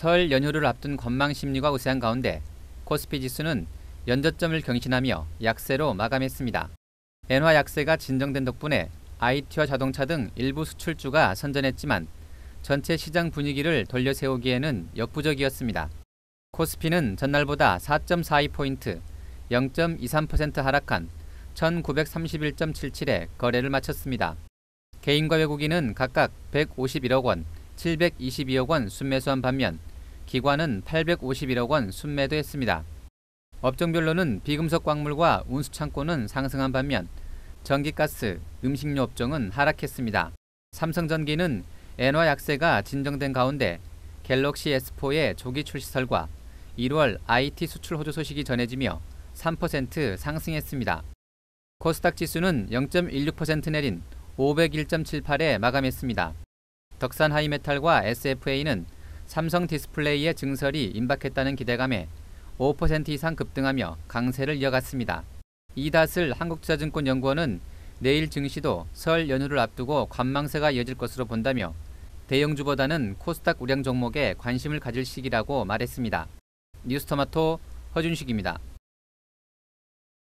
설 연휴를 앞둔 건망 심리가 우세한 가운데 코스피 지수는 연저점을 경신하며 약세로 마감했습니다. 엔화 약세가 진정된 덕분에 IT와 자동차 등 일부 수출주가 선전했지만 전체 시장 분위기를 돌려 세우기에는 역부족이었습니다. 코스피는 전날보다 4.42포인트, 0.23% 하락한 1931.77에 거래를 마쳤습니다. 개인과 외국인은 각각 151억 원, 722억 원 순매수한 반면 기관은 851억 원 순매도했습니다. 업종별로는 비금속 광물과 운수창고는 상승한 반면 전기가스, 음식료 업종은 하락했습니다. 삼성전기는 엔화 약세가 진정된 가운데 갤럭시 S4의 조기 출시설과 1월 IT 수출 호조 소식이 전해지며 3% 상승했습니다. 코스닥 지수는 0.16% 내린 501.78에 마감했습니다. 덕산 하이메탈과 SFA는 삼성 디스플레이의 증설이 임박했다는 기대감에 5% 이상 급등하며 강세를 이어갔습니다. 이닷을 한국투자증권 연구원은 내일 증시도 설 연휴를 앞두고 관망세가 이어질 것으로 본다며 대형주보다는 코스닥 우량 종목에 관심을 가질 시기라고 말했습니다. 뉴스토마토 허준식입니다.